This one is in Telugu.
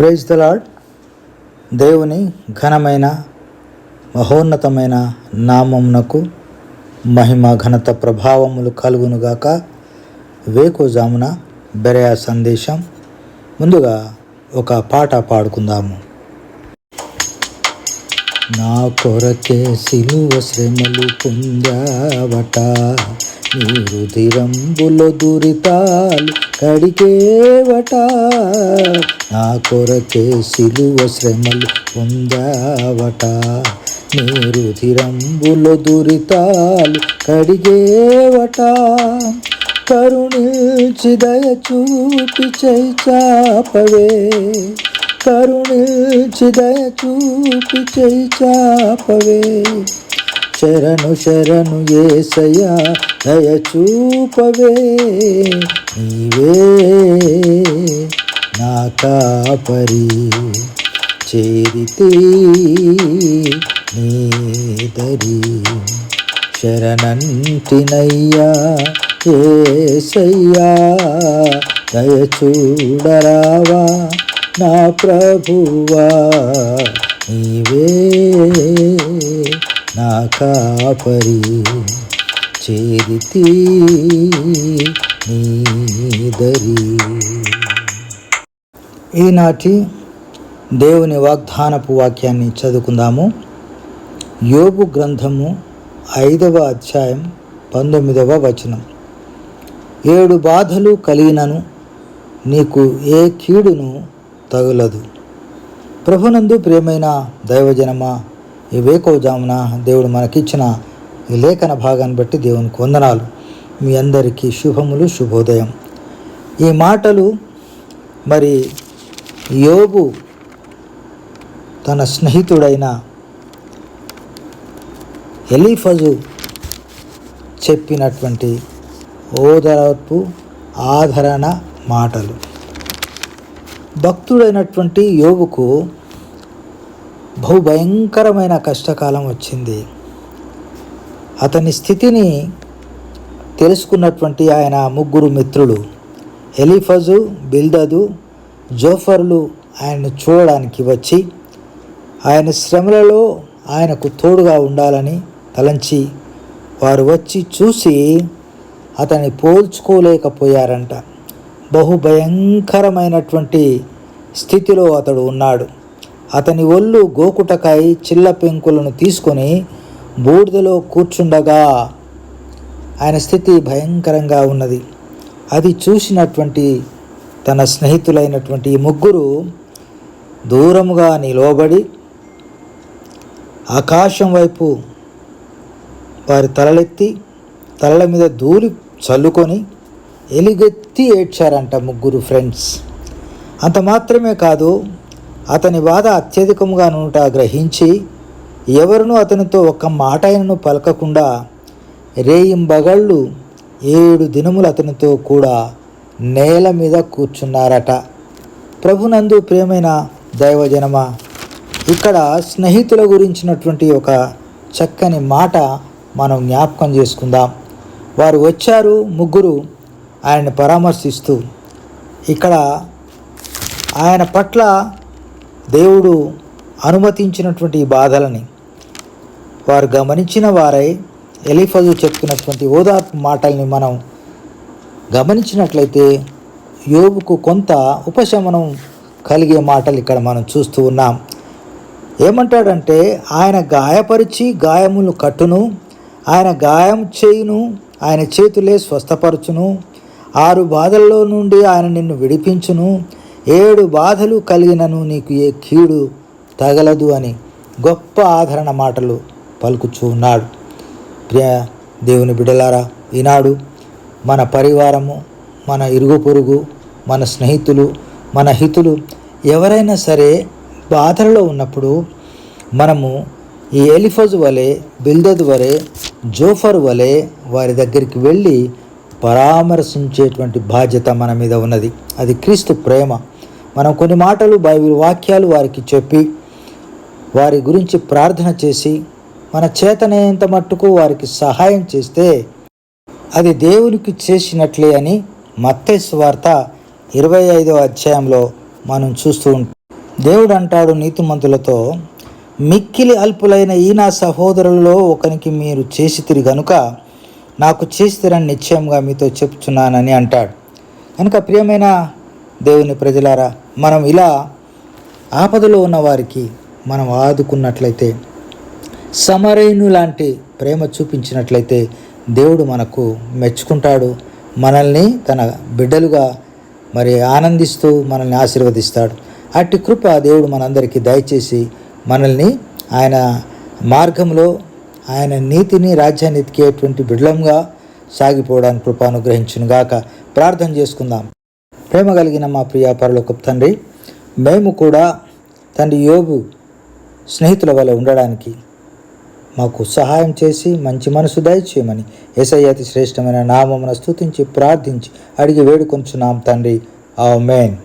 ప్రైజ్ ద లాడ్ దేవుని ఘనమైన మహోన్నతమైన నామమునకు మహిమ ఘనత ప్రభావములు కలుగునుగాక. వేకోజామున బెరయా సందేశం. ముందుగా ఒక పాట పాడుకుందాము. నా కొరకే సిలువ శ్రమలు పొందావట నీ రుధిరంబులో దురితాలు కడిగేవట నా కొరకే సిలువ శ్రమలు పొందావట. నీ రుధిరంబులో దురితాలు కడిగేవట కరుణించి దయ చూపి చేయి చాపవే. కరుణించి దయ చూపి చేయి చాపవే. శరణు శరణు ఏసయా దయచూపవే. నీవే నా కాపరి. చేరితే నీదరి శరణంటినయ్యా ఏసయ్యా దయచూడరావా నా ప్రభువా. నీవే కాపరి చేరితి నీదరి. ఈనాటి దేవుని వాగ్దానపు వాక్యాన్ని చదువుకుందాము. యోగు గ్రంథము ఐదవ అధ్యాయం పంతొమ్మిదవ వచనం. ఏడు బాధలు కలిగినను నీకు ఏ కీడును తగులదు. ప్రభునందు ప్రియమైన దైవజనమా ఈ వేకోజామున దేవుడు మనకిచ్చిన ఈ లేఖన భాగాన్ని బట్టి దేవునికి వందనాలు. మీ అందరికీ శుభములు శుభోదయం. ఈ మాటలు మరి యోగు తన స్నేహితుడైన ఎలీఫజు చెప్పినటువంటి ఓదరపు ఆదరణ మాటలు. భక్తుడైనటువంటి యోగుకు బహుభయంకరమైన కష్టకాలం వచ్చింది. అతని స్థితిని తెలుసుకున్నటువంటి ఆయన ముగ్గురు మిత్రులు. ఎలిఫజు బిల్దదు జోఫర్లు ఆయన్ను చూడడానికి వచ్చి ఆయన శ్రమలలో ఆయనకు తోడుగా ఉండాలని తలంచి వారు వచ్చి చూసి అతన్ని పోల్చుకోలేకపోయారంట. బహు భయంకరమైనటువంటి స్థితిలో అతడు ఉన్నాడు. అతని ఒళ్ళు గోకుటకాయ చిల్ల పెంకులను తీసుకొని బూడిదలో కూర్చుండగా ఆయన స్థితి భయంకరంగా ఉన్నది. అది చూసినటువంటి తన స్నేహితులైనటువంటి ముగ్గురు దూరముగా నిలవబడి ఆకాశం వైపు వారి తలలెత్తి తలల మీద ధూళి చల్లుకొని ఎలుగెత్తి ఏడ్చారంట ముగ్గురు ఫ్రెండ్స్. అంత మాత్రమే కాదు అతని బాధ అత్యధికంగా నుంట గ్రహించి ఎవరునూ అతనితో ఒక్క మాట ఆయనను పలకకుండా రేయింబగళ్ళు ఏడు దినములు అతనితో కూడా నేల మీద కూర్చున్నారట. ప్రభునందు ప్రియమైన దైవజనమ ఇక్కడ స్నేహితుల గురించినటువంటి ఒక చక్కని మాట మనం జ్ఞాపకం చేసుకుందాం. వారు వచ్చారు ముగ్గురు ఆయన్ని పరామర్శిస్తూ ఇక్కడ ఆయన పట్ల దేవుడు అనుమతించినటువంటి ఈ బాధలని వారు గమనించిన వారై ఎలిఫజు చెప్పినటువంటి ఓదార్పు మాటల్ని మనం గమనించినట్లయితే యోగుకు కొంత ఉపశమనం కలిగే మాటలు ఇక్కడ మనం చూస్తూ ఉన్నాం. ఏమంటాడంటే ఆయన గాయపరిచి గాయములు కట్టును ఆయన గాయం చేయును ఆయన చేతులే స్వస్థపరచును ఆరు బాధల్లో నుండి ఆయన నిన్ను విడిపించును ఏడు బాధలు కలిగినను నీకు ఏ కీడు తగలదు అని గొప్ప ఆదరణ మాటలు పలుకుచూ ఉన్నాడు. ప్రియ దేవుని బిడలారా ఈనాడు మన పరివారము మన ఇరుగు పొరుగు మన స్నేహితులు మన హితులు ఎవరైనా సరే బాధలలో ఉన్నప్పుడు మనము ఈ ఎలిఫజ్ వలె బిల్దద్ వలె జోఫర్ వలె వారి దగ్గరికి వెళ్ళి పరామర్శించేటువంటి బాధ్యత మన మీద ఉన్నది. అది క్రీస్తు ప్రేమ. మనం కొన్ని మాటలు బైబిల్ వాక్యాలు వారికి చెప్పి వారి గురించి ప్రార్థన చేసి మన చేతనేంత మట్టుకు వారికి సహాయం చేస్తే అది దేవునికి చేసినట్లే అని మత్తయి వార్త ఇరవై ఐదో అధ్యాయంలో మనం చూస్తూ ఉంటాం. దేవుడు అంటాడు నీతిమంతులతో మిక్కిలి అల్పులైన ఈ నా సహోదరులలో ఒకనికి మీరు చేసితిరి గనుక నాకు చేసిరని నిశ్చయంగా మీతో చెప్తున్నానని అంటాడు. కనుక ప్రియమైన దేవుని ప్రజలారా మనం ఇలా ఆపదలో ఉన్న వారికి మనం ఆదుకున్నట్లయితే సమరైను లాంటి ప్రేమ చూపించినట్లయితే దేవుడు మనకు మెచ్చుకుంటాడు మనల్ని తన బిడ్డలుగా మరి ఆనందిస్తూ మనల్ని ఆశీర్వదిస్తాడు. అట్టి కృప దేవుడు మనందరికీ దయచేసి మనల్ని ఆయన మార్గంలో ఆయన నీతిని రాజ్యాన్ని ఎతికేటువంటి బిడ్డలంగా సాగిపోవడానికి కృప అనుగ్రహించును గాక ప్రార్థన చేసుకుందాం. ప్రేమ కలిగిన మా ప్రియ పరలోకపు తండ్రి మేము కూడా తండ్రి యోగు స్నేహితుల వల్ల ఉండడానికి మాకు సహాయం చేసి మంచి మనసు దయచేయమని ఏసై అతి శ్రేష్టమైన నామమున స్థుతించి ప్రార్థించి అడిగి వేడుకొంచున్నాం తండ్రి. ఆ మేన్